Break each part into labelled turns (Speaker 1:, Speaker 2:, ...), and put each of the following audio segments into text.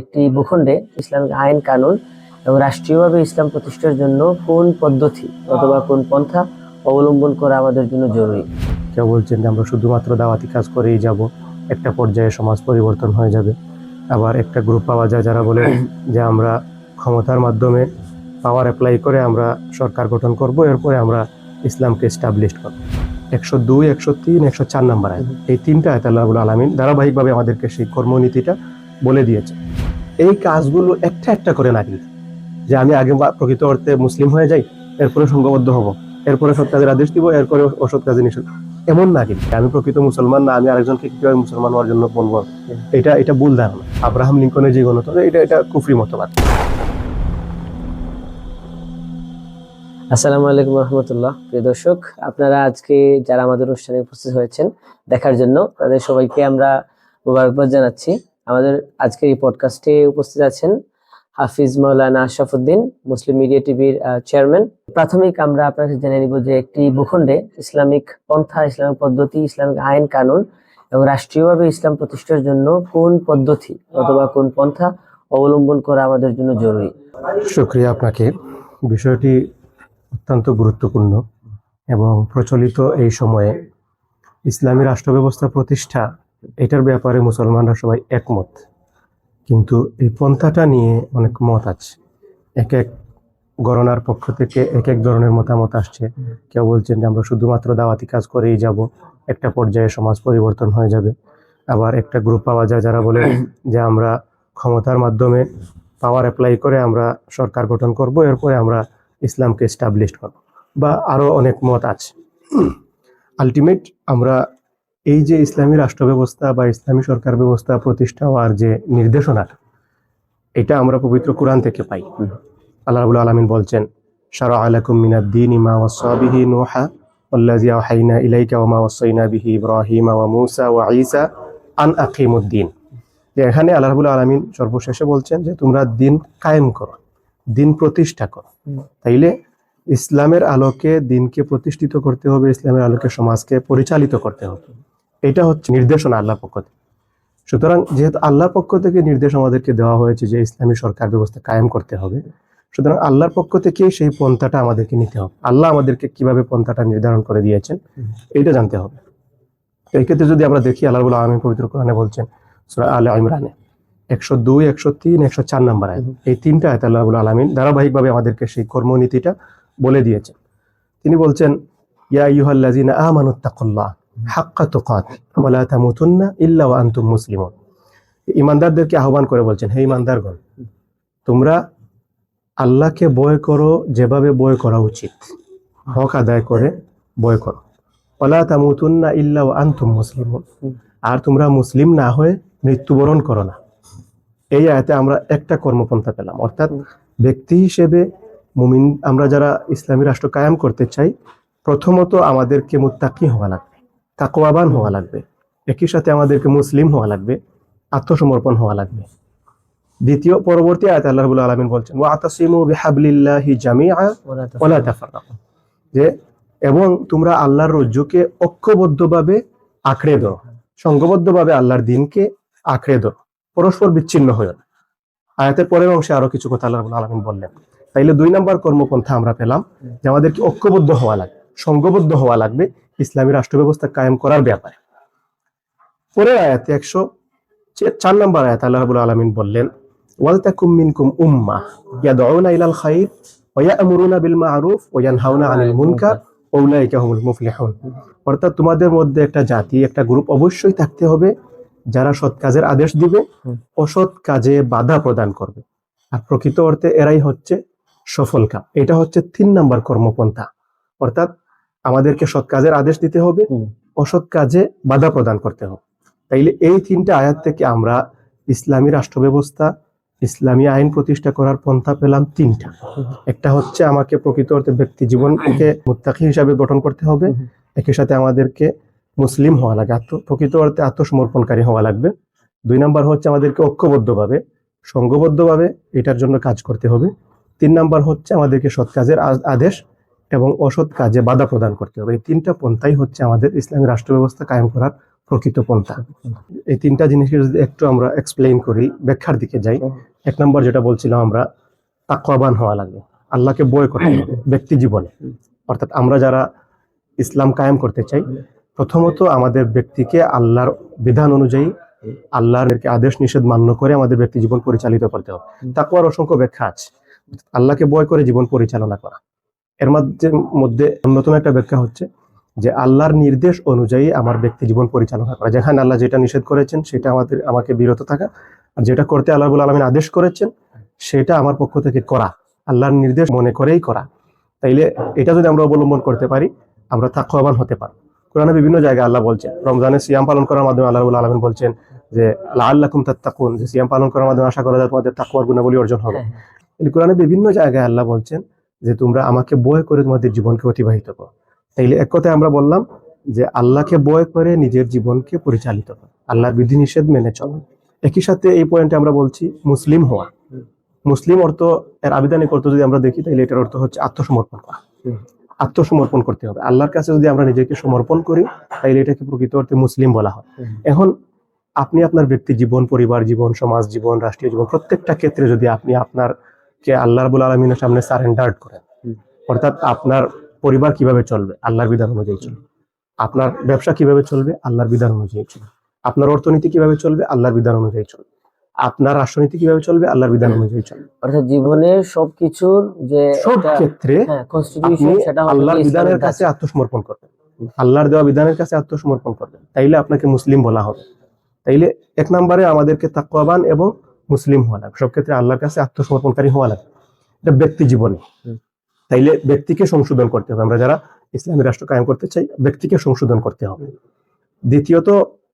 Speaker 1: একটি ভূখণ্ডে ইসলামিক আইন, কানুন এবং রাষ্ট্রীয়ভাবে ইসলাম প্রতিষ্ঠার জন্য কোন পদ্ধতি অথবা কোন পন্থা অবলম্বন করা আমাদের জন্য জরুরি?
Speaker 2: কেউ বলছেন যে আমরা শুধুমাত্র দাওয়াতি কাজ করেই যাব, একটা পর্যায়ে সমাজ পরিবর্তন হয়ে যাবে। আবার একটা গ্রুপ পাওয়া যায় যারা বলে যে আমরা ক্ষমতার মাধ্যমে পাওয়ার অ্যাপ্লাই করে আমরা সরকার গঠন করব, এরপরে আমরা ইসলামকে এস্টাবলিশ করব। একশো দুই, একশো তিন, একশো চার নাম্বার আয় এই তিনটা আয়ত আল্লাহুল আলমিন ধারাবাহিকভাবে আমাদেরকে সেই কর্মনীতিটা বলে দিয়েছে। এই কাজগুলো একটা একটা করে না কিন্তু। যে আমি আগে প্রকৃত অর্থে মুসলিম হয়ে যাই, এরপরে সংঘবদ্ধ হব, এরপরে সৎ কাজের আদেশ দিব, এরপরে অসৎ কাজে নিষেধ। এমন না কিন্তু, আমি প্রকৃত মুসলমান না, আমি আরেকজনকে কীভাবে মুসলমান হওয়ার জন্য বলব? এটা এটা ভুল ধারণা। আব্রাহাম লিঙ্কনের যে গণতন্ত্র, এটা এটা কুফরি মতবাদ।
Speaker 1: আসসালামু আলাইকুম রহমতুল্লাহ, প্রিয় দর্শক, আপনারা আজকে যারা আমাদের অনুষ্ঠানে উপস্থিত হয়েছেন দেখার জন্য, তাদের সবাইকে আমরা মোবারকবাদ জানাচ্ছি। আমাদের আজকের এই পডকাস্টে উপস্থিত আছেন হাফিজ মাওলানা আশরাফুদ্দিন, মুসলিম মিডিয়া টিভির চেয়ারম্যান প্রাথমিক আমরা আপনাকে জেনে নিব যে একটি ভূখণ্ডে ইসলামিক পন্থা, ইসলামিক পদ্ধতি, ইসলামিক আইন, কানুন এবং রাষ্ট্রীয়ভাবে ইসলাম প্রতিষ্ঠার জন্য কোন পদ্ধতি অথবা কোন পন্থা অবলম্বন করা আমাদের জন্য জরুরি।
Speaker 2: শুক্রিয়া আপনাকে। বিষয়টি অত্যন্ত গুরুত্বপূর্ণ এবং প্রচলিত এই সময়ে ইসলামী রাষ্ট্র ব্যবস্থা প্রতিষ্ঠা এটার ব্যাপারে মুসলমানরা সবাই একমত। কিন্তু এই পন্থাটা নিয়ে অনেক মত আছে। এক এক গণনার পক্ষ থেকে এক এক ধরনের মতামত আসছে। কেউ বলছেন যে আমরা শুধুমাত্র দাওয়াতি কাজ করেই যাব, একটা পর্যায়ে সমাজ পরিবর্তন হয়ে যাবে। আবার একটা গ্রুপ পাওয়া যায় যারা বলে যে আমরা ক্ষমতার মাধ্যমে পাওয়ার অ্যাপ্লাই করে আমরা সরকার গঠন করব, এরপরে আমরা ইসলামকে এস্টাবলিশ করব। বা আরও অনেক মত আছে। আলটিমেট আমরা এই যে ইসলামী রাষ্ট্র ব্যবস্থা বা ইসলামী সরকার ব্যবস্থা, প্রতিষ্ঠা হওয়ার যে নির্দেশনা, এটা আমরা পবিত্র কোরআন থেকে পাই। আল্লাহ রাবুল আলমিন বলছেন সারা আলাকুম মিনাদ্দিন ইমা ওয়াসাবিহি নোহা আল্লাজি হাইনা ইলাইকা ওমা ওয়াসাইনা বিহি ইব্রাহিম ওয়া মুসা ওয়া ঈসা আন আকিমুদ্দিন। যে এখানে আল্লাহ রাবুল আলমিন সর্বশেষে বলছেন যে, তোমরা দিন কায়েম করো, দিন প্রতিষ্ঠা করো। তাইলে ইসলামের আলোকে দিনকে প্রতিষ্ঠিত করতে হবে, ইসলামের আলোকে সমাজকে পরিচালিত করতে হবে। এটা হচ্ছে নির্দেশনা আল্লাহর পক্ষ থেকে। সুতরাং যেহেতু আল্লাহর পক্ষ থেকে নির্দেশ আমাদেরকে দেওয়া হয়েছে যে ইসলামী সরকার ব্যবস্থা কায়েম করতে হবে, সুতরাং আল্লাহর পক্ষ থেকে সেই পন্থাটা আমাদেরকে নিতে হবে। আল্লাহ আমাদেরকে কীভাবে পন্থাটা নির্ধারণ করে দিয়েছেন এটা জানতে হবে। এই ক্ষেত্রে যদি আমরা দেখি, আল্লাহ বলে আমি পবিত্র কোরআনে বলছেন, সূরা আলে ইমরানে, একশো দুই, একশো তিন, একশো চার নাম্বার আয় এই তিনটা আয়াত আল্লাহ আলামিন ধারাবাহিকভাবে আমাদেরকে সেই কর্মনীতিটা বলে দিয়েছেন। তিনি বলছেন, ইয়া আইয়ুহাল্লাযিনা আমানুত্তাকুল্লাহ হাক্কা তুকাত ওয়া লা তামুতুন্না ইল্লা আনতুম মুসলিমুন। ইমানদারদেরকে আহ্বান করে বলছেন, হে ইমানদারগণ, তোমরা আল্লাহকে বয় করো, যেভাবে বয় করা উচিত। হক আদায় করে বয় করো। ওলা তামুতুন্না ইল্লা আনতুম মুসলিমুন। আর তোমরা মুসলিম না হয়ে মৃত্যুবরণ করো না। এই আয়াতে আমরা একটা কর্মপন্থা পেলাম। অর্থাৎ ব্যক্তি হিসেবে মুমিন, আমরা যারা ইসলামী রাষ্ট্র কায়েম করতে চাই, প্রথমত আমাদেরকে মুত্তাকি হওয়া লাগবে। তাকওয়াবান হওয়া লাগবে। একই সাথে আমাদেরকে মুসলিম হওয়া লাগবে আত্মসমর্পণ হওয়া লাগবে। দ্বিতীয় পরবর্তী আয়াত আল্লাহ রাব্বুল আলামিন বলছেন ওয়া আতাসিমু বিহাবলিল্লাহি জামিআ ওয়ালা তাফাররাকু যে এবং তোমরা আল্লাহর রজ্জুকে ঐক্যবদ্ধভাবে আঁকড়ে ধরো। সংঘবদ্ধভাবে আল্লাহর দিনকে আঁকড়ে ধরো। পরস্পর বিচ্ছিন্ন হয়ে না। আয়াতের পরের অংশে আরও কিছু কথা আল্লাহ আলামিন বললেন। তাইলে দুই নম্বর কর্মপন্থা আমরা পেলাম যে আমাদেরকে ঐক্যবদ্ধ হওয়া লাগবে। সংঘবদ্ধ হওয়া লাগবে ইসলামী রাষ্ট্র ব্যবস্থা কায়েম করার ব্যাপারে। পরের আয়াতে একশো চার নম্বর আয়াত আল্লাহ রাব্বুল আলামিন বললেন তোমাদের মধ্যে একটা জাতি, একটা গ্রুপ অবশ্যই থাকতে হবে, যারা সৎ কাজের আদেশ দিবে, অসৎ কাজে বাধা প্রদান করবে। আর প্রকৃত অর্থে এরাই হচ্ছে সফল কাম। এটা হচ্ছে তিন নাম্বার কর্মপন্থা। অর্থাৎ আমাদেরকে সৎ কাজের আদেশ দিতে হবে অসৎ কাজে বাধা প্রদান করতে হবে। তাইলে এই তিনটা আয়াত থেকে আমরা ইসলামী রাষ্ট্র ব্যবস্থা ইসলামী আইন প্রতিষ্ঠা করার পন্থা পেলাম তিনটা। একটা হচ্ছে আমাকে প্রকৃত অর্থে ব্যক্তি জীবনকে মুত্তাকি হিসাবে গঠন করতে হবে একই সাথে আমাদেরকে মুসলিম হওয়া লাগে আত্ম প্রকৃত অর্থে আত্মসমর্পণকারী হওয়া লাগবে। দুই নাম্বার হচ্ছে আমাদেরকে ঐক্যবদ্ধভাবে সংঘবদ্ধভাবে এটার জন্য কাজ করতে হবে। তিন নাম্বার হচ্ছে আমাদেরকে সৎ কাজের আদেশ এবং অসৎ কাজে বাধা প্রদান করতে হবে। এই তিনটা পন্থাই হচ্ছে আমাদের ইসলামী রাষ্ট্র ব্যবস্থা কায়েম করার প্রকৃত পন্থা। এই তিনটা জিনিসকে যদি একটু আমরা এক্সপ্লেইন করি, ব্যাখ্যার দিকে যাই, এক নম্বর যেটা বলছিলাম আমরা, তাকওয়াবান হওয়া লাগবে আল্লাহকে বয় করতে হবে, ব্যক্তি জীবনে। অর্থাৎ আমরা যারা ইসলাম কায়েম করতে চাই, প্রথমত আমাদের ব্যক্তিকে আল্লাহর বিধান অনুযায়ী, আল্লাহর আদেশ নিষেধ মান্য করে আমাদের ব্যক্তি জীবন পরিচালিত করতে হবে। তাকওয়ার অসংখ্য ব্যাখ্যা আছে। আল্লাহকে বয় করে জীবন পরিচালনা করা। এর মধ্যে মধ্যে অন্যতম একটা ব্যাখ্যা হচ্ছে যে আল্লাহর নির্দেশ অনুযায়ী আমার ব্যক্তি জীবন পরিচালনা করা। যেখানে আল্লাহ যেটা নিষেধ করেছেন সেটা আমাদের আমাকে বিরত থাকা। আর যেটা করতে আল্লাহ আলমিন আদেশ করেছেন সেটা আমার পক্ষ থেকে করা। আল্লাহর নির্দেশ মনে করেই করা। তাইলে এটা যদি আমরা অবলম্বন করতে পারি আমরা তাকওয়াবান হতে পারি কোরআনে বিভিন্ন জায়গায় আল্লাহ বলছেন রমজানে সিয়াম পালন করার মাধ্যমে আল্লাহ আলমিন বলছেন যে আল্লাহকুম তাত্তাকুন। যে সিয়াম পালন করার মাধ্যমে আশা করা যায় তোমাদের তাকওয়ার গুণাবলী অর্জন হবে। কোরআনে বিভিন্ন জায়গায় আল্লাহ বলছেন যে তোমরা আমাকে বয় করে তোমাদের জীবনকে অতিবাহিত করো। তাইলে এক কথায় আমরা বললাম যে আল্লাহকে বয় করে নিজের জীবনকে পরিচালিত করো। আল্লাহর বিধিনিষেধ মেনে চলো। একই সাথে এই পয়েন্টে আমরা বলছি মুসলিম হওয়া। মুসলিম অর্থ, এর আবিধানিক অর্থ যদি আমরা দেখি তাহলে এটার অর্থ হচ্ছে আত্মসমর্পণ করা। আত্মসমর্পণ করতে হবে। আল্লাহর কাছে যদি আমরা নিজেকে সমর্পণ করি তাহলে এটাকে প্রকৃত অর্থে মুসলিম বলা হয়। এখন আপনি আপনার ব্যক্তি জীবন, পরিবার জীবন, সমাজ জীবন, রাষ্ট্রীয় জীবন, প্রত্যেকটা ক্ষেত্রে যদি আপনি আপনার কে আল্লাহ রাবুল আলমিনের সামনে সারেন্ডার্ড করেন। অর্থাৎ আপনার পরিবার কীভাবে চলবে? আল্লাহর বিধান অনুযায়ী চলবে। আপনার ব্যবসা কীভাবে চলবে? আল্লাহর বিধান অনুযায়ী চলবে। আপনার অর্থনীতি কীভাবে চলবে? আল্লাহর বিধান অনুযায়ী চলবে। আপনার রাষ্ট্রনীতি কীভাবে চলবে? আল্লাহর বিধান অনুযায়ী চলবে।
Speaker 1: অর্থাৎ জীবনের সবকিছুর যে
Speaker 2: সব ক্ষেত্রে
Speaker 1: হ্যাঁ
Speaker 2: আল্লাহর বিধানের কাছে আত্মসমর্পণ করবেন। আল্লাহর দেওয়া বিধানের কাছে আত্মসমর্পণ করবেন। তাইলে আপনাকে মুসলিম বলা হবে। তাইলে এক নম্বরে আমাদেরকে তাকওয়াবান এবং মুসলিম হওয়া লাগবে সব ক্ষেত্রে আল্লাহর কাছে আত্মসমর্পণকারী হওয়া লাগবে এটা ব্যক্তি জীবনে। তাইলে ব্যক্তিকে সংশোধন করতে হবে। আমরা যারা ইসলামী রাষ্ট্র কায়েম করতে চাই ব্যক্তিকে সংশোধন করতে হবে। দ্বিতীয়ত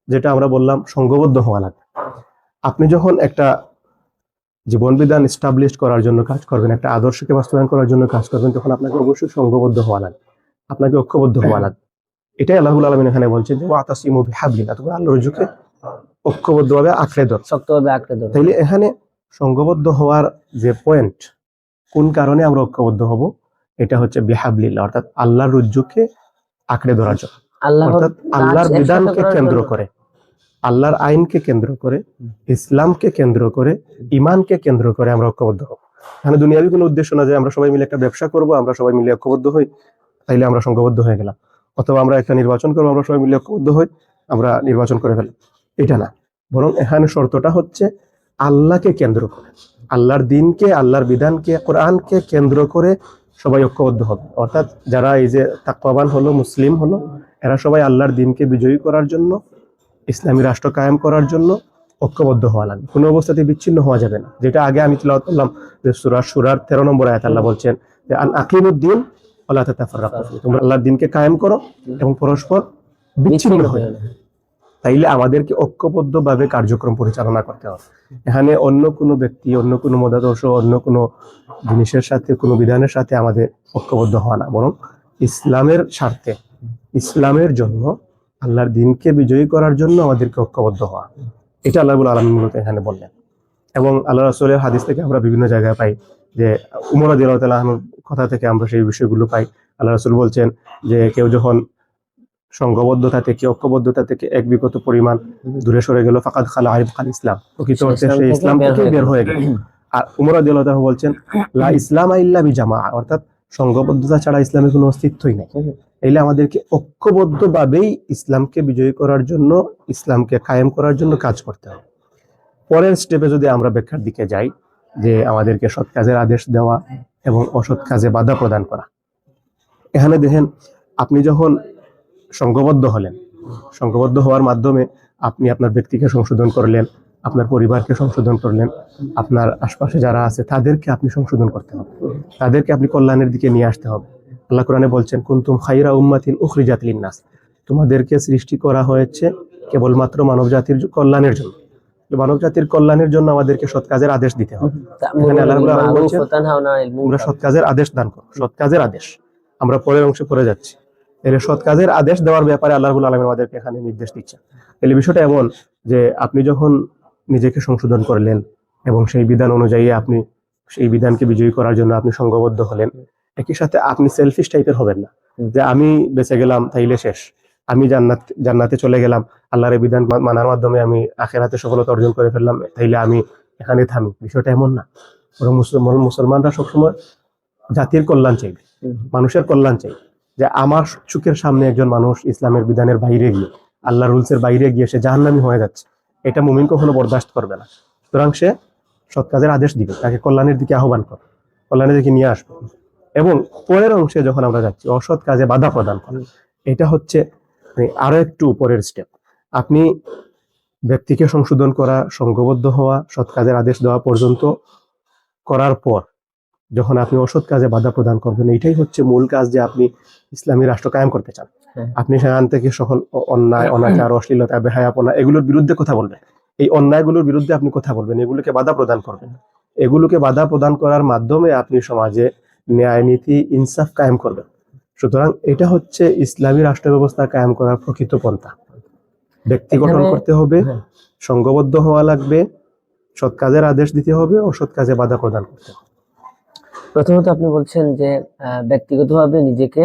Speaker 2: যেটা আমরা বললাম সংঘবদ্ধ হওয়া লাগবে আপনি যখন একটা জীবন বিধান এস্টাবলিশ করার জন্য কাজ করবেন একটা আদর্শকে বাস্তবায়ন করার জন্য কাজ করবেন তখন আপনাকে অবশ্যই সংঘবদ্ধ হওয়া লাগবে আপনাকে ঐক্যবদ্ধ হওয়া লাগবে এটাই আল্লাহুল আলমিন এখানে বলছেন যে ওয়াতাসিমু বিহাবলিল্লাহ। তোমরা আল্লাহর রজ্জুকে ঐক্যবদ্ধভাবে আঁকড়ে ধর
Speaker 1: শক্তভাবে আঁকড়ে ধরো
Speaker 2: তাইলে এখানে সংঘবদ্ধ হওয়ার যে পয়েন্ট কোন কারণে আমরা ঐক্যবদ্ধ হব? এটা হচ্ছে বিহাবলিল্লাহ অর্থাৎ আল্লাহর রজ্জুকে আঁকড়ে ধরার জন্য। অর্থাৎ আল্লাহর বিধানকে কেন্দ্র করে আল্লাহর আইনকে কেন্দ্র করে ইসলামকে কেন্দ্র করে ইমানকে কেন্দ্র করে আমরা ঐক্যবদ্ধ হব। এখানে দুনিয়াবি কোনো উদ্দেশ্য না যে আমরা সবাই মিলে একটা ব্যবসা করব আমরা সবাই মিলে ঐক্যবদ্ধ হই তাইলে আমরা সংঘবদ্ধ হয়ে গেলাম। অথবা আমরা একটা নির্বাচন করব আমরা সবাই মিলে ঐক্যবদ্ধ হই আমরা নির্বাচন করে ফেললাম। এটা না। বরং এখানে শর্তটা হচ্ছে আল্লাহকে কেন্দ্র করে। আল্লাহর দিনকে, আল্লাহর বিধানকে, কোরআনকে কেন্দ্র করে সবাই ঐক্যবদ্ধ হবে। অর্থাৎ যারা এই যে তাকওয়াবান হলো, মুসলিম হলো, এরা সবাই আল্লাহর দিনকে বিজয়ী করার জন্য, ইসলামী রাষ্ট্র কায়েম করার জন্য ঐক্যবদ্ধ হওয়া লাগবে। কোনো অবস্থাতে বিচ্ছিন্ন হওয়া যাবে না। যেটা আগে আমি তিলাওয়াত করলাম যে সুরা সুরার তেরো নম্বর আয়াত আল্লাহ বলছেন যে, আন আকিমুদ্দিন আল্লাহ ফিহি। তোমরা আল্লাহর দিনকে কায়েম করো এবং পরস্পর বিচ্ছিন্ন হয়ে তাইলে আমাদেরকে ঐক্যবদ্ধভাবে কার্যক্রম পরিচালনা করতে হবে। এখানে অন্য কোনো ব্যক্তি, অন্য কোনো মতাদর্শ, অন্য কোনো জিনিসের সাথে, কোনো বিধানের সাথে আমাদের ঐক্যবদ্ধ হওয়া না। বরং ইসলামের স্বার্থে, ইসলামের জন্য, আল্লাহর দিনকে বিজয়ী করার জন্য আমাদেরকে ঐক্যবদ্ধ হওয়া। এটা আল্লাহবুল আলম মূলত এখানে বললেন। এবং আল্লাহ রসুলের হাদিস থেকে আমরা বিভিন্ন জায়গায় পাই যে উমর আদিল্লাহর কথা থেকে আমরা সেই বিষয়গুলো পাই। আল্লাহ রসুল বলছেন যে কেউ যখন সংঘবদ্ধতা থেকে ঐক্যবদ্ধতা থেকে এক বিগত পরিমাণ দূরে সরে গেল। ফাকাদ খালা আরিফ খাল ইসলাম। প্রকৃত অর্থে
Speaker 1: ইসলাম
Speaker 2: সে
Speaker 1: থেকে
Speaker 2: ইসলাম থেকে বের হয়ে গেল। আর উমর আদিল্লাহ বলছেন লা ইসলাম ইল্লা বি জামা অর্থাৎ সংঘবদ্ধতা ছাড়া ইসলামের কোনো অস্তিত্বই নেই। এলে আমাদেরকে ঐক্যবদ্ধভাবেই ইসলামকে বিজয়ী করার জন্য ইসলামকে কায়েম করার জন্য কাজ করতে হবে। পরের স্টেপে যদি আমরা ব্যাখ্যার দিকে যাই যে আমাদেরকে সৎ কাজের আদেশ দেওয়া এবং অসৎ কাজে বাধা প্রদান করা। এখানে দেখেন আপনি যখন সংঘবদ্ধ হলেন। সংঘবদ্ধ হওয়ার মাধ্যমে আপনি আপনার ব্যক্তিকে সংশোধন করলেন আপনার পরিবারকে সংশোধন করলেন আপনার আশপাশে যারা আছে তাদেরকে আপনি সংশোধন করতে হবে। তাদেরকে আপনি কল্যাণের দিকে নিয়ে আসতে হবে। আল্লাহ কোরআনে বলছেন কুনতুম খাইরা উম্মাতিন উখরিজাত লিন্নাস। তোমাদেরকে সৃষ্টি করা হয়েছে কেবলমাত্র মানব জাতির কল্যাণের জন্য। মানব জাতির কল্যাণের জন্য আমাদেরকে সৎ কাজের আদেশ দিতে হবে। আমরা সৎ কাজের আদেশ দান করো সৎ কাজের আদেশ। আমরা পরের অংশে পড়ে যাচ্ছি। এর সৎ কাজের আদেশ দেওয়ার ব্যাপারে আল্লাহ আলামিন আমাদেরকে এখানে নির্দেশ দিচ্ছে তাহলে বিষয়টা এমন যে আপনি যখন নিজেকে সংশোধন করলেন এবং সেই বিধান অনুযায়ী আপনি সেই বিধানকে বিজয়ী করার জন্য আপনি সংঘবদ্ধ হলেন একই সাথে আপনি সেলফিশ টাইপের হবেন না। যে আমি বেঁচে গেলাম তাইলে শেষ। আমি জান্নাত জান্নাতে চলে গেলাম আল্লাহর বিধান মানার মাধ্যমে আমি আখেরাতে সফলতা অর্জন করে ফেললাম তাইলে আমি এখানে থামি। বিষয়টা এমন না। মুসলমানরা সবসময় জাতির কল্যাণ চাইবে মানুষের কল্যাণ চাই যে আমার চোখের সামনে একজন মানুষ ইসলামের বিধানের বাইরে গিয়ে, আল্লাহ রুলসের বাইরে গিয়ে সে জাহান্নামি হয়ে যাচ্ছে, এটা মুমিন কখনো বরদাস্ত করবে না। সুতরাং সে সৎ কাজের আদেশ দিবে, তাকে কল্যাণের দিকে আহ্বান করে কল্যাণের দিকে নিয়ে আসবে। এবং পরের অংশে যখন আমরা যাচ্ছি, অসৎ কাজে বাধা প্রদান করা, এটা হচ্ছে মানে আরও একটু উপরের স্টেপ আপনি ব্যক্তিকে সংশোধন করা সংঘবদ্ধ হওয়া, সৎ কাজের আদেশ দেওয়া পর্যন্ত করার পর যখন আপনি অসৎ কাজে বাধা প্রদান করবেন এটাই হচ্ছে মূল কাজ যে আপনি ইসলামী রাষ্ট্র কায়েম করতে চান।
Speaker 1: হ্যাঁ।
Speaker 2: আপনি সেখান থেকে সকল অন্যায় অনাচার অশ্লীলতা বেহায়াপনা এগুলোর বিরুদ্ধে কথা বলবেন। এই অন্যায়গুলোর বিরুদ্ধে আপনি কথা বলবেন এগুলোকে বাধা প্রদান করবেন। এগুলোকে বাধা প্রদান করার মাধ্যমে আপনি সমাজে ন্যায় নীতি ইনসাফ কায়েম করবেন। সুতরাং এটা হচ্ছে ইসলামী রাষ্ট্র ব্যবস্থা কায়েম করার প্রকৃত পন্থা। ব্যক্তি গঠন করতে হবে
Speaker 1: হ্যাঁ।
Speaker 2: সংঘবদ্ধ হওয়া লাগবে সৎ কাজের আদেশ দিতে হবে ও সৎ কাজে বাধা প্রদান করতে হবে।
Speaker 1: প্রথমত আপনি বলছেন যে ব্যক্তিগতভাবে নিজেকে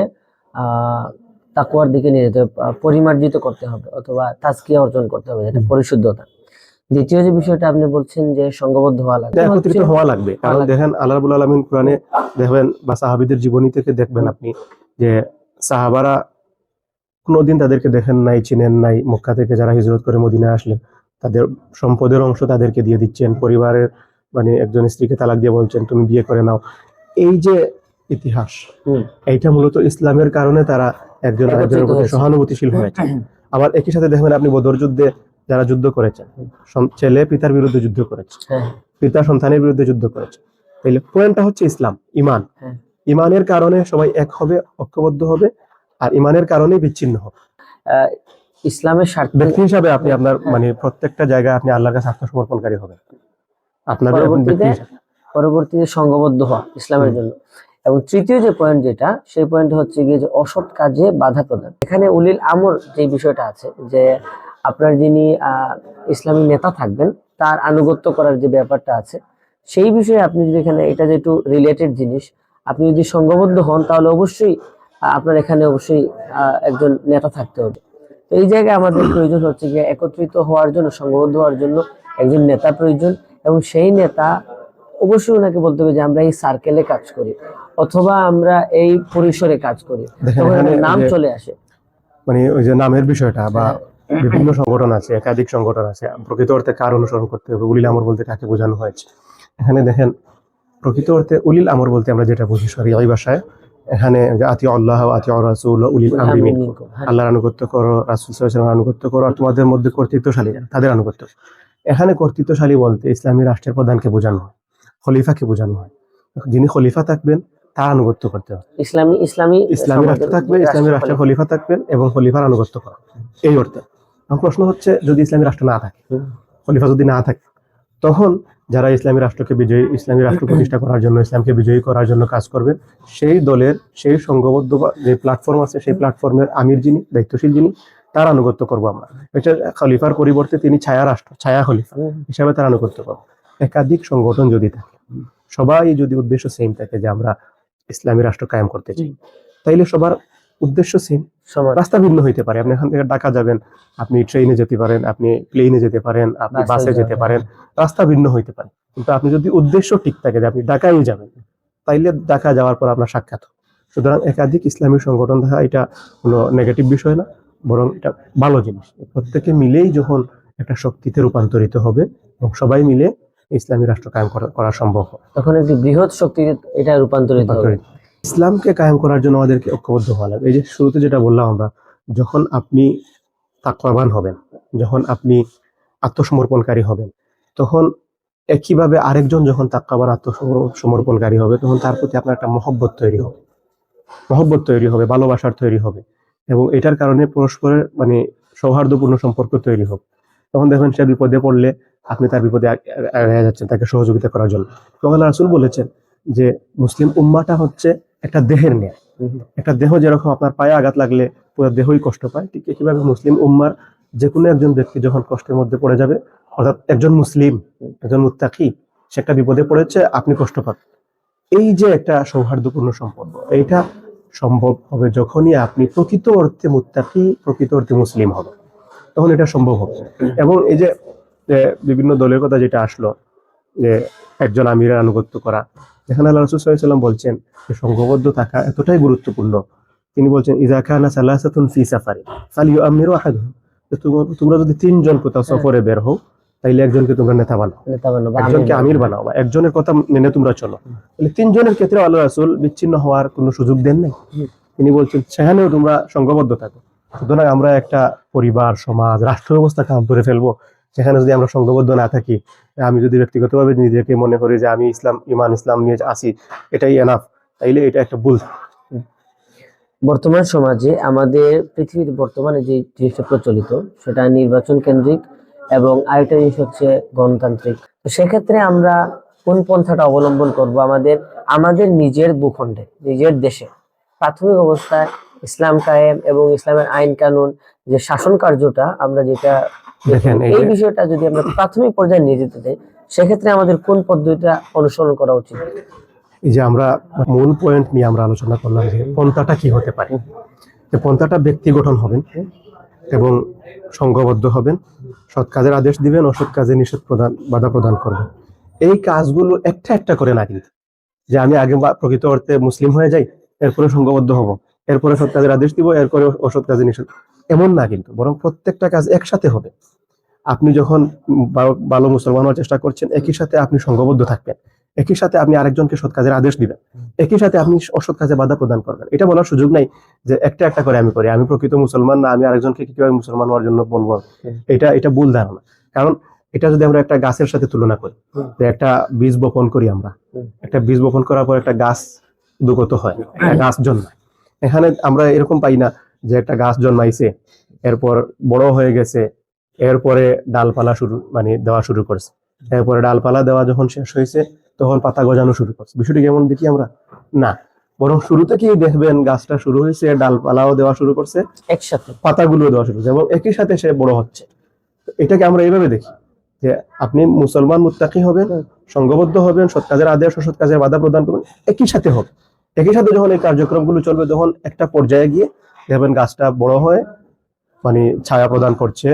Speaker 1: তাকুয়ার দিকে নিয়ে যেতে পরিমার্জিত করতে হবে অথবা তাজকিয়া অর্জন করতে হবে যেটা পরিশুদ্ধতা। দ্বিতীয় যে বিষয়টা আপনি বলছেন যে সংঘবদ্ধ হওয়া লাগবে।
Speaker 2: একত্রিত হওয়া লাগবে। কারণ দেখেন আল্লাহ রাবুল আলমিন কোরআনে দেখবেন বা সাহাবিদের জীবনী থেকে দেখবেন আপনি যে সাহাবারা কোনোদিন তাদেরকে দেখেন নাই চিনেন নাই মক্কা থেকে যারা হিজরত করে মদিনায় আসলেন তাদের সম্পদের অংশ তাদেরকে দিয়ে দিচ্ছেন। পরিবারের মানে একজন স্ত্রীকে তালাক দিয়ে বলছেন তুমি বিয়ে করে নাও। এই যে ইতিহাস এইটা মূলত ইসলামের কারণে তারা একজন আরেকজনের প্রতি সহানুভূতিশীল হয়েছে। আবার একই সাথে দেখবেন আপনি বদর যুদ্ধে যারা যুদ্ধ করেছেন ছেলে পিতার বিরুদ্ধে যুদ্ধ করেছে
Speaker 1: হ্যাঁ।
Speaker 2: পিতা সন্তানের বিরুদ্ধে যুদ্ধ করেছে। তাইলে পয়েন্টটা হচ্ছে ইসলাম ইমান।
Speaker 1: হ্যাঁ।
Speaker 2: ইমানের কারণে সবাই এক হবে ঐক্যবদ্ধ হবে আর ইমানের কারণে বিচ্ছিন্ন হবে।
Speaker 1: ইসলামের স্বার্থ
Speaker 2: ব্যক্তি হিসাবে আপনি আপনার। মানে প্রত্যেকটা জায়গায় আপনি আল্লাহর কাছে আত্মসমর্পণকারী হবেন। আপনার
Speaker 1: পরবর্তীতে সংঘবদ্ধ হওয়া ইসলামের জন্য। এবং তৃতীয় যে পয়েন্ট যেটা সেই পয়েন্ট হচ্ছে গিয়ে যে অসৎ কাজে বাধা প্রদান। এখানে উলিল আমর যে বিষয়টা আছে যে আপনার যিনি ইসলামী নেতা থাকবেন তার আনুগত্য করার যে ব্যাপারটা আছে সেই বিষয়ে আপনি যদি এখানে এটা যে একটু রিলেটেড জিনিস আপনি যদি সংঘবদ্ধ হন তাহলে অবশ্যই আপনার এখানে অবশ্যই একজন নেতা থাকতে হবে। তো এই জায়গায় আমাদের প্রয়োজন হচ্ছে গিয়ে একত্রিত হওয়ার জন্য সংঘবদ্ধ হওয়ার জন্য একজন নেতা প্রয়োজন এবং সেই নেতা অবশ্যই ওনাকে বলতে হবে যে আমরা এই সার্কেলে কাজ করি অথবা আমরা এই পরিসরে কাজ করি। নাম চলে আসে।
Speaker 2: মানে ওই যে নামের বিষয়টা বা
Speaker 1: হ্যাঁ।
Speaker 2: বিভিন্ন সংগঠন আছে একাধিক সংগঠন আছে প্রকৃত অর্থে কার অনুসরণ করতে হবে উলিল আমর বলতে কাকে বোঝানো হয়েছে? এখানে দেখেন প্রকৃত অর্থে উলিল আমর বলতে আমরা যেটা বুঝি সরি এই ভাষায় এখানে আতি আল্লাহ আতি রাসূল উলিল আমরি মিনকুম,
Speaker 1: হ্যাঁ।
Speaker 2: আল্লাহর আনুগত্য করো রাসুল সাল্লাল্লাহু আনুগত্য করো আর তোমাদের মধ্যে কর্তৃত্বশালী তাদের আনুগত্য। এখানে কর্তৃত্বশালী বলতে ইসলামী রাষ্ট্রের প্রধানকে বোঝানো হয়। খলিফাকে বোঝানো হয়। যিনি খলিফা থাকবেন তার আনুগত্য করতে হবে।
Speaker 1: ইসলামী ইসলামী
Speaker 2: ইসলামী রাষ্ট্র থাকবে ইসলামী
Speaker 1: রাষ্ট্র
Speaker 2: রাষ্ট্রের খলিফা থাকবেন এবং খলিফার আনুগত্য করা। এই অর্থে। এখন প্রশ্ন হচ্ছে যদি ইসলামী রাষ্ট্র না থাকে খলিফা যদি না থাকে তখন যারা ইসলামী রাষ্ট্রকে বিজয়ী ইসলামী রাষ্ট্র প্রতিষ্ঠা করার জন্য ইসলামকে বিজয়ী করার জন্য কাজ করবেন সেই দলের সেই সংঘবদ্ধ বা যে প্ল্যাটফর্ম আছে সেই প্ল্যাটফর্মের আমির যিনি দায়িত্বশীল যিনি তার আনুগত্য করব আমরা। এটা খলিফার পরিবর্তে তিনি ছায়া রাষ্ট্র ছায়া খলিফা হিসাবে তার আনুগত্য করব। একাধিক সংগঠন যদি থাকে সবাই যদি উদ্দেশ্য সেম থাকে যে আমরা ইসলামী রাষ্ট্র কায়েম করতে চাই তাইলে সবার উদ্দেশ্য সেম রাস্তা ভিন্ন হইতে পারে। আপনি এখান থেকে ঢাকা যাবেন আপনি ট্রেনে যেতে পারেন আপনি প্লেনে যেতে পারেন আপনি
Speaker 1: বাসে
Speaker 2: যেতে পারেন রাস্তা ভিন্ন হইতে পারে। কিন্তু আপনি যদি উদ্দেশ্য ঠিক থাকে যে আপনি ঢাকায় যাবেন তাইলে ঢাকা যাওয়ার পর আপনার সাক্ষাৎ। সুতরাং একাধিক ইসলামী সংগঠন থাকা এটা কোনো নেগেটিভ বিষয় না বরং এটা ভালো জিনিস। প্রত্যেকে মিলেই যখন একটা শক্তিতে রূপান্তরিত হবে এবং সবাই মিলে ইসলামী রাষ্ট্র কায়েম করা সম্ভব
Speaker 1: তখন একটি বৃহৎ শক্তি এটা রূপান্তরিত হবে।
Speaker 2: ইসলামকে কায়েম করার জন্য আমাদেরকে ঐক্যবদ্ধ হওয়া লাগবে এই যে শুরুতে যেটা বললাম আমরা যখন আপনি তাকওয়াবান হবেন যখন আপনি আত্মসমর্পণকারী হবেন তখন একইভাবে আরেকজন যখন তাক্কাবান আত্মসমর্পণকারী হবে তখন তার প্রতি আপনার একটা মহব্বত তৈরি হবে। মহব্বত তৈরি হবে ভালোবাসার তৈরি হবে এবং এটার কারণে পরস্পরের মানে সৌহার্দ্যপূর্ণ সম্পর্ক তৈরি হবে। তখন দেখবেন সে বিপদে পড়লে আপনি তার বিপদে আগ- যাচ্ছেন তাকে সহযোগিতা করার জন্য। তখন রাসুল বলেছেন যে মুসলিম উম্মাটা হচ্ছে একটা দেহের ন্যায়। একটা দেহ যেরকম আপনার পায়ে আঘাত লাগলে পুরো দেহই কষ্ট পায়, ঠিক একইভাবে মুসলিম উম্মার যে কোনো একজন ব্যক্তি যখন কষ্টের মধ্যে পড়ে যাবে, অর্থাৎ একজন মুসলিম, একজন মুত্তাকি, সে একটা বিপদে পড়েছে, আপনি কষ্ট পান এই যে একটা সৌহার্দ্যপূর্ণ সম্পর্ক, এইটা সম্ভব হবে যখনই আপনি প্রকৃত অর্থে মুত্তাকি, প্রকৃত অর্থে মুসলিম হবে তখন এটা সম্ভব হবে। এবং এই যে যে বিভিন্ন দলের কথা যেটা আসলো যে একজন আমিরের আনুগত্য করা। যেখানে আল্লাহ রসুল সাল্লাম বলছেন যে সংঘবদ্ধ থাকা এতটাই গুরুত্বপূর্ণ। তিনি বলছেন ইজা খানা সালাসাতুন ফি সাফারি ফালিউ আমিরু আহাদুহুম। যে তোমরা- যদি তিনজন কোথাও সফরে বের হও তাইলে একজনকে তোমরা নেতা বানাও। একজনকে
Speaker 1: আমির
Speaker 2: আমির বানাও। বা একজনের কথা মেনে তোমরা চলো। তাহলে তিনজনের ক্ষেত্রে আল্লাহ রাসুল বিচ্ছিন্ন হওয়ার কোনো সুযোগ দেন নাই? তিনি বলছেন সেখানেও তোমরা সংঘবদ্ধ থাকো। সুতরাং আমরা একটা পরিবার সমাজ রাষ্ট্র ব্যবস্থা কাম করে ফেলব। সেখানে যদি আমরা সংঘবদ্ধ না থাকি, আমি যদি ব্যক্তিগতভাবে নিজেকে মনে করি যে আমি ইসলাম, ইমান, ইসলাম নিয়ে আসি, এটাই এনাফ তাইলে এটা একটা ভুল।
Speaker 1: বর্তমান সমাজে আমাদের পৃথিবীর বর্তমানে যে জিনিসটা প্রচলিত, সেটা নির্বাচন কেন্দ্রিক এবং আরেকটা জিনিস হচ্ছে গণতান্ত্রিক। তো সেক্ষেত্রে আমরা কোন পন্থাটা অবলম্বন করব? আমাদের আমাদের নিজের ভূখণ্ডে, নিজের দেশে। প্রাথমিক অবস্থায় ইসলাম কায়েম এবং ইসলামের আইন কানুন যে শাসন কার্যটা আমরা যেটা
Speaker 2: এই
Speaker 1: বিষয়টা যদি আমরা প্রাথমিক পর্যায়ে নিয়ে যেতে চাই সেক্ষেত্রে আমাদের কোন পদ্ধতিটা অনুসরণ করা উচিত?
Speaker 2: এই যে আমরা মূল পয়েন্ট নিয়ে আমরা আলোচনা করলাম যে পন্থাটা কি হতে পারে। যে পন্থাটা ব্যক্তি গঠন হবেন এবং সংঘবদ্ধ হবেন সৎ কাজের আদেশ দিবেন অসৎ কাজে নিষেধ প্রদান বাধা প্রদান করবেন। এই কাজগুলো একটা একটা করে না কিন্তু। যে আমি আগে প্রকৃত অর্থে মুসলিম হয়ে যাই এরপরে সংঘবদ্ধ হব এরপরে সৎ কাজের আদেশ দিব এরপরে অসৎ কাজে নিষেধ। এমন না কিন্তু বরং প্রত্যেকটা কাজ একসাথে হবে। আপনি যখন ভালো মুসলমান হওয়ার চেষ্টা করছেন একই সাথে আপনি সংঘবদ্ধ থাকবেন। একই সাথে আপনি আরেকজনকে সৎ কাজের আদেশ দিবেন। একই সাথে আপনি অসৎ কাজে বাধা প্রদান করবেন। এটা বলার সুযোগ নাই যে একটা একটা করে আমি করি। আমি প্রকৃত মুসলমান না আমি আরেকজনকে কীভাবে মুসলমান হওয়ার জন্য বলব? এটা এটা ভুল ধারণা। কারণ এটা যদি আমরা একটা গাছের সাথে তুলনা করি যে একটা বীজ বপন করি আমরা একটা বীজ বপন করার পর একটা গাছ দুগত হয় গাছ জন্মায়। এখানে আমরা এরকম পাই না যে একটা গাছ জন্মাইছে এরপর বড় হয়ে গেছে এরপরে ডালপালা শুরু মানে দেওয়া শুরু করছে। এরপরে ডালপালা দেওয়া যখন শেষ হয়েছে তখন পাতা গজানো শুরু করছে। বিষয়টি কেমন দেখি আমরা? না। বরং শুরু থেকেই দেখবেন গাছটা শুরু হয়েছে ডালপালাও দেওয়া শুরু করছে
Speaker 1: একসাথে।
Speaker 2: পাতাগুলো দেওয়া শুরু করছে এবং একই সাথে সে বড় হচ্ছে। এটাকে আমরা এইভাবে দেখি যে আপনি মুসলমান মুত্তাকি হবেন সংঘবদ্ধ হবেন সৎ কাজের আদেশ অসৎ কাজের বাধা প্রদান করবেন একই সাথে হবে। একই সাথে যখন এই কার্যক্রমগুলো চলবে তখন একটা পর্যায়ে গিয়ে দেখবেন গাছটা বড় হয়ে মানে ছায়া প্রদান করছে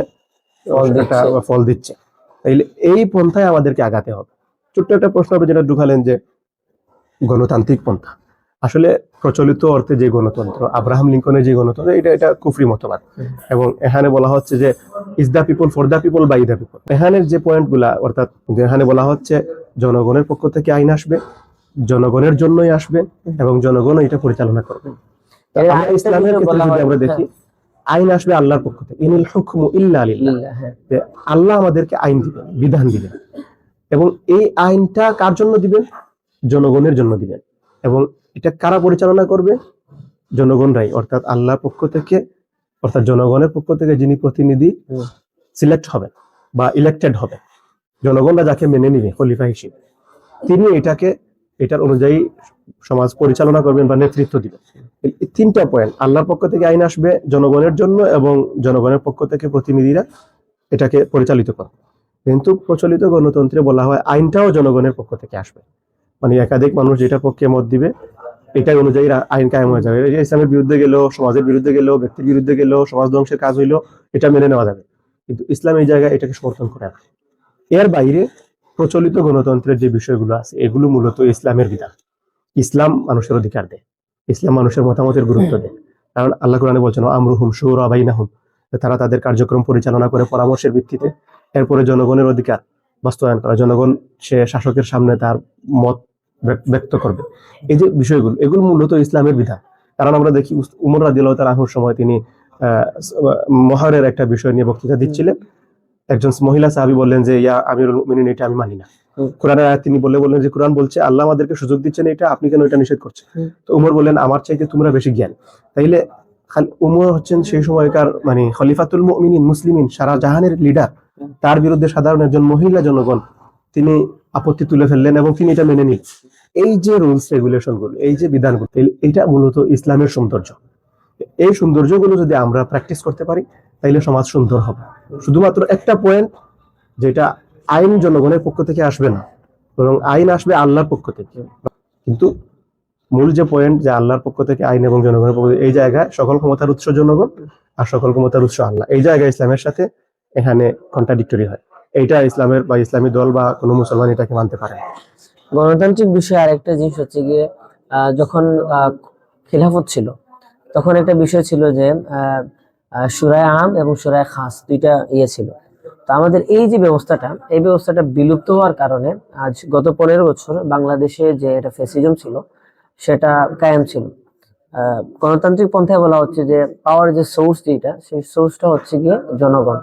Speaker 1: ফল
Speaker 2: একটা
Speaker 1: দিচ্ছে।
Speaker 2: ফল দিচ্ছে। তাইলে এই পন্থায় আমাদেরকে আগাতে হবে। ছোট্ট একটা প্রশ্ন হবে যেটা ঢুকালেন যে গণতান্ত্রিক পন্থা। আসলে প্রচলিত অর্থে যে গণতন্ত্র আব্রাহাম লিঙ্কনের যে গণতন্ত্র এটা এটা কুফরি মতবাদ। এবং এখানে বলা হচ্ছে যে is the people for the people by the people এখানের যে পয়েন্টগুলা অর্থাৎ এখানে বলা হচ্ছে জনগণের পক্ষ থেকে আইন আসবে। জনগণের জন্যই আসবে এবং জনগণ এটা পরিচালনা করবে। ইসলামের ক্ষেত্রে যদি আমরা দেখি আইন আসবে আল্লাহর পক্ষ থেকে। ইনিল হুকমু ইল্লা
Speaker 1: হ্যাঁ।
Speaker 2: আল্লাহ আমাদেরকে আইন দিবেন বিধান দিবেন। এবং এই আইনটা কার জন্য দিবেন? জনগণের জন্য দিবেন। এবং এটা কারা পরিচালনা করবে? জনগণরাই। অর্থাৎ আল্লাহর পক্ষ থেকে অর্থাৎ জনগণের পক্ষ থেকে যিনি প্রতিনিধি সিলেক্ট হবেন বা ইলেক্টেড হবে জনগণরা যাকে মেনে নিবে খলিফা হিসেবে। তিনি এটাকে এটার অনুযায়ী সমাজ পরিচালনা করবেন বা নেতৃত্ব দিবেন। তিনটা পয়েন্ট আল্লাহর পক্ষ থেকে আইন আসবে জনগণের জন্য এবং জনগণের পক্ষ থেকে প্রতিনিধিরা এটাকে পরিচালিত করবে। কিন্তু প্রচলিত গণতন্ত্রে বলা হয় আইনটাও জনগণের পক্ষ থেকে আসবে। মানে একাধিক মানুষ যেটা পক্ষে মত দিবে, এটাই অনুযায়ী আইন কায়েম হয়ে যাবে। এই ইসলামের বিরুদ্ধে গেল সমাজের বিরুদ্ধে গেল ব্যক্তির বিরুদ্ধে গেল সমাজ ধ্বংসের কাজ হইল এটা মেনে নেওয়া যাবে। কিন্তু ইসলাম এই জায়গায় এটাকে সমর্থন করে এর বাইরে প্রচলিত গণতন্ত্রের যে বিষয়গুলো আছে, এগুলো মূলত ইসলামের বিধান। ইসলাম মানুষের অধিকার দেয়। ইসলাম মানুষের মতামতের গুরুত্ব দেয়। কারণ আল্লাহ কোরআনে বলছেন, আমরুহুম সুর আবাইনাহুম তারা তাদের কার্যক্রম পরিচালনা করে পরামর্শের ভিত্তিতে। এরপরে জনগণের অধিকার বাস্তবায়ন করা। জনগণ, সে শাসকের সামনে তার মত ব্যক- ব্যক্ত করবে। এই যে বিষয়গুলো, এগুলো মূলত ইসলামের বিধান। কারণ আমরা দেখি উমর রাদিয়াল্লাহু তাআলা আনহুর সময় তিনি মহরের একটা বিষয় নিয়ে বক্তৃতা দিচ্ছিলেন। একজন মহিলা সাহাবী বললেন যে ইয়া আমিরুল মুমিনিন এটা আমি মানি না। কোরআনের আয়াত তিনি বলে বললেন যে কোরআন বলছে আল্লাহ আমাদেরকে সুযোগ দিচ্ছেন এটা আপনি কেন এটা নিষেধ করছেন? তো উমর বললেন আমার চাইতে তোমরা বেশি জ্ঞান। তাইলে উমর হচ্ছেন সেই সময়কার মানে খলিফাতুল মুমিনিন মুসলিমিন সারা জাহানের লিডার তার বিরুদ্ধে সাধারণ একজন মহিলা জনগণ তিনি আপত্তি তুলে ফেললেন এবং তিনি এটা মেনে নিলেন। এই যে রুলস রেগুলেশনগুলো এই যে বিধানগুলো এইটা মূলত ইসলামের সৌন্দর্য। এই সৌন্দর্যগুলো যদি আমরা প্র্যাকটিস করতে পারি, তাইলে সমাজ সুন্দর হবে। শুধুমাত্র একটা পয়েন্ট যেটা আইন জনগণের পক্ষ থেকে আসবে না, বরং আইন আসবে আল্লাহর পক্ষ থেকে। কিন্তু মূল যে পয়েন্ট যে আল্লাহর পক্ষ থেকে আইন এবং জনগণের পক্ষ এই জায়গায় সকল ক্ষমতার উৎস জনগণ আর সকল ক্ষমতার উৎস আল্লাহ। এই জায়গায় ইসলামের সাথে এখানে কন্ট্রাডিক্টরি হয়। এইটা ইসলামের বা ইসলামী দল বা কোনো মুসলমান এটাকে মানতে পারে
Speaker 1: গণতান্ত্রিক বিষয়ে আরেকটা জিনিস হচ্ছে গিয়ে যখন খিলাফত ছিল তখন একটা বিষয় ছিল যে সুরায় আম এবং সুরায় খাস দুইটা ইয়ে ছিল। তো আমাদের এই যে ব্যবস্থাটা, এই ব্যবস্থাটা বিলুপ্ত হওয়ার কারণে আজ গত পনেরো বছর বাংলাদেশে যে এটা ফেসিজম ছিল, সেটা কায়েম ছিল। গণতান্ত্রিক পন্থায় বলা হচ্ছে যে পাওয়ার যে সোর্স যেটা, সেই সোর্সটা হচ্ছে গিয়ে জনগণ।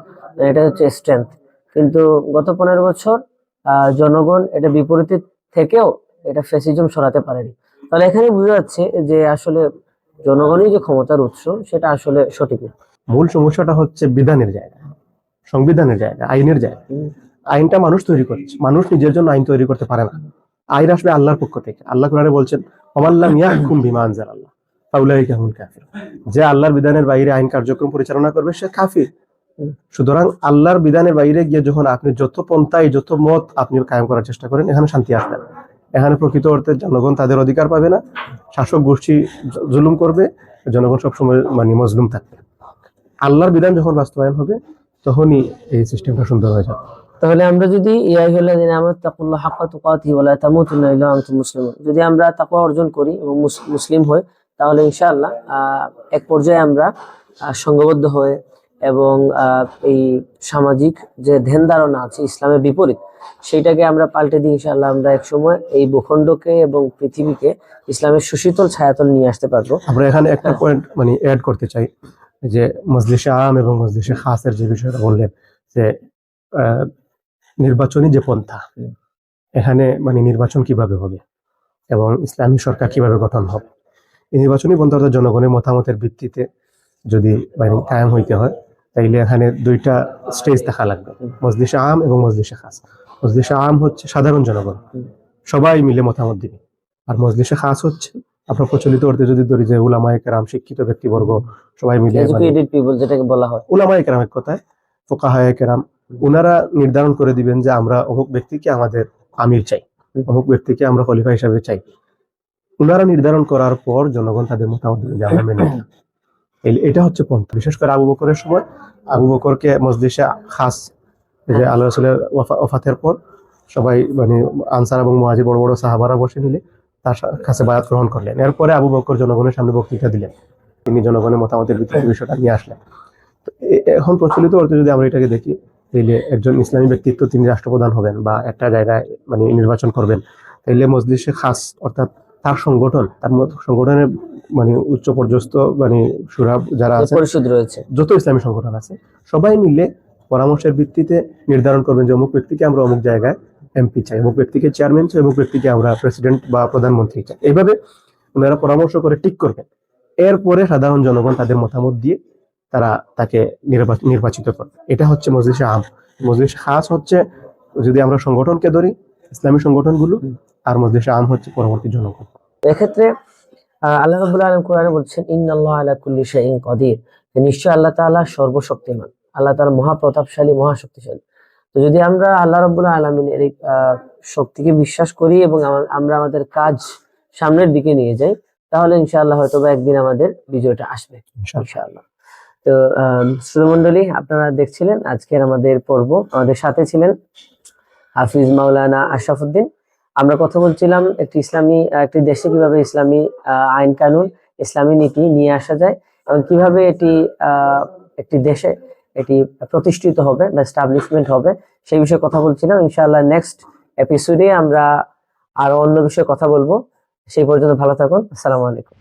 Speaker 1: এটা হচ্ছে স্ট্রেংথ কিন্তু গত পনেরো বছর জনগণ এটা বিপরীতে থেকেও এটা ফেসিজম সরাতে পারেনি। তাহলে এখানে বোঝা যাচ্ছে যে আসলে জনগণই যে ক্ষমতার উৎস সেটা আসলে সঠিক না।
Speaker 2: মূল সমস্যাটা হচ্ছে বিধানের জায়গা সংবিধানের জায়গা আইনের জায়গা। আইনটা মানুষ তৈরি করছে মানুষ নিজের জন্য আইন তৈরি করতে পারে না। আইন আসবে আল্লাহর পক্ষ থেকে। আল্লাহ কোরআনে বলছেন বিমা আনজাল আল্লাহ হুমুল কাফির যে আল্লাহর বিধানের বাইরে আইন কার্যক্রম পরিচালনা করবে সে কাফির। সুতরাং আল্লাহর বিধানের বাইরে গিয়ে যখন আপনি যত পন্থায় যত মত আপনি কায়েম করার চেষ্টা করেন এখানে শান্তি আসবে না। এখানে প্রকৃত অর্থে জনগণ তাদের অধিকার পাবে না। শাসক গোষ্ঠী জুলুম করবে, জনগণ সবসময় মানে মজলুম থাকবে। আল্লাহর বিধান যখন বাস্তবায়ন হবে, তখনই এই সিস্টেমটা সুন্দর হয়ে যাবে।
Speaker 1: তাহলে আমরা যদি মুসলিমুন। যদি আমরা তাকওয়া অর্জন করি এবং মুসলিম হই, তাহলে ইনশাআল্লাহ এক পর্যায়ে আমরা সংঘবদ্ধ হয়ে এবং এই সামাজিক যে ধ্যান ধারণা আছে ইসলামের বিপরীত, সেইটাকে আমরা পাল্টে দিয়ে ইনশাআল্লাহ। আমরা এক সময় এই ভূখণ্ডকে এবং পৃথিবীকে ইসলামের সুশীতল ছায়াতল নিয়ে আসতে পারব।
Speaker 2: আমরা এখানে একটা পয়েন্ট মানে অ্যাড করতে চাই, যে মজলিসে আম এবং মজলিসে খাসের যে বিষয়টা বললেন, যে নির্বাচনী যে পন্থা, এখানে মানে নির্বাচন কীভাবে হবে এবং ইসলামী সরকার কীভাবে গঠন হবে। এই নির্বাচনী পন্থা অর্থাৎ জনগণের মতামতের ভিত্তিতে যদি মানে কায়েম হইতে হয় তাইলে এখানে দুইটা স্টেজ দেখা লাগবে। মজলিসে আম এবং মজলিসে খাস। মজলিসে আম হচ্ছে সাধারণ জনগণ সবাই মিলে মতামত দিবে। আর মজলিসে খাস হচ্ছে আপনার প্রচলিত অর্থে যদি ধরি যে উলামায়ে কেরাম শিক্ষিত ব্যক্তিবর্গ সবাই মিলে মানে
Speaker 1: যেটাকে বলা হয়।
Speaker 2: উলামায়ে কেরাম এক কথায় ফোকাহায়ে কেরাম উনারা নির্ধারণ করে দিবেন যে আমরা অমুক ব্যক্তিকে আমাদের আমির চাই অমুক ব্যক্তিকে আমরা খলিফা হিসাবে চাই। উনারা নির্ধারণ করার পর জনগণ তাদের মতামত দিবে যে আমরা মেনে এটা হচ্ছে পন্থা। বিশেষ করে আবু বকরের সময় আবু বকরকে মসজিদে খাস যে আল্লাহ রসুলের ওফা- ওফাতের পর সবাই মানে আনসার এবং মহাজি বড় বড় সাহাবারা বসে মিলে তার কাছে বায়াত গ্রহণ করলেন। এরপরে আবু বকর জনগণের সামনে বক্তৃতা দিলেন। তিনি জনগণের মতামতের ভিত্তিতে বিষয়টা নিয়ে আসলেন। এখন প্রচলিত অর্থে যদি আমরা এটাকে দেখি তাইলে একজন ইসলামী ব্যক্তিত্ব তিনি রাষ্ট্রপ্রধান হবেন বা একটা জায়গায় মানে নির্বাচন করবেন। তাইলে মজলিসে খাস অর্থাৎ তার সংগঠন তার সংগঠনের মানে উচ্চ পর্যস্ত মানে সুরাব যারা আছে
Speaker 1: পরিষদ রয়েছে।
Speaker 2: যত ইসলামী সংগঠন আছে সবাই মিলে পরামর্শের ভিত্তিতে নির্ধারণ করবেন যে অমুক ব্যক্তিকে আমরা অমুক জায়গায় এমপি চাই অমুক ব্যক্তিকে চেয়ারম্যান চাই অমুক ব্যক্তিকে আমরা প্রেসিডেন্ট বা প্রধানমন্ত্রী চাই। এইভাবে ওনারা পরামর্শ করে ঠিক করবেন। এরপরে সাধারণ জনগণ তাদের মতামত দিয়ে তারা তাকে নির্বাচ- নির্বাচিত করবে। এটা হচ্ছে মজলিসে আম। মজলিস খাস হচ্ছে যদি আমরা সংগঠনকে ধরি ইসলামী সংগঠনগুলো আর মজলিসে আম হচ্ছে পরবর্তী জনগণ।
Speaker 1: এক্ষেত্রে আল্লাহ রাব্বুল আলামিন কোরআনে বলছেন ইন্নাল্লাহ আলা কুল্লি শাইইন কাদির নিশ্চয় আল্লাহ তাআলা সর্বশক্তিমান। আল্লাহ তাআলা মহাপ্রতাপশালী মহাশক্তিশালী। তো যদি আমরা আল্লাহ রাব্বুল আলামিনের এই শক্তিকে বিশ্বাস করি এবং আমরা আমাদের কাজ সামনের দিকে নিয়ে যাই তাহলে ইনশাআল্লাহ হয়তো বা একদিন আমাদের বিজয়টা আসবে
Speaker 2: ইনশাআল্লাহ।
Speaker 1: তো শ্রোমন্ডলী আপনারা দেখছিলেন আজকের আমাদের পর্ব। আমাদের সাথে ছিলেন হাফিজ মাওলানা আশরাফুদ্দিন। আমরা কথা বলছিলাম একটি ইসলামী, একটি দেশে কীভাবে ইসলামী আইন কানুন, ইসলামী নীতি নিয়ে আসা যায় এবং কীভাবে এটি একটি দেশে এটি প্রতিষ্ঠিত হবে বা স্টাবলিশমেন্ট হবে সেই বিষয়ে কথা বলছিলাম। ইনশাআল্লাহ নেক্সট এপিসোডে আমরা আরও অন্য বিষয়ে কথা বলব। সেই পর্যন্ত ভালো থাকুন। আসসালামু আলাইকুম।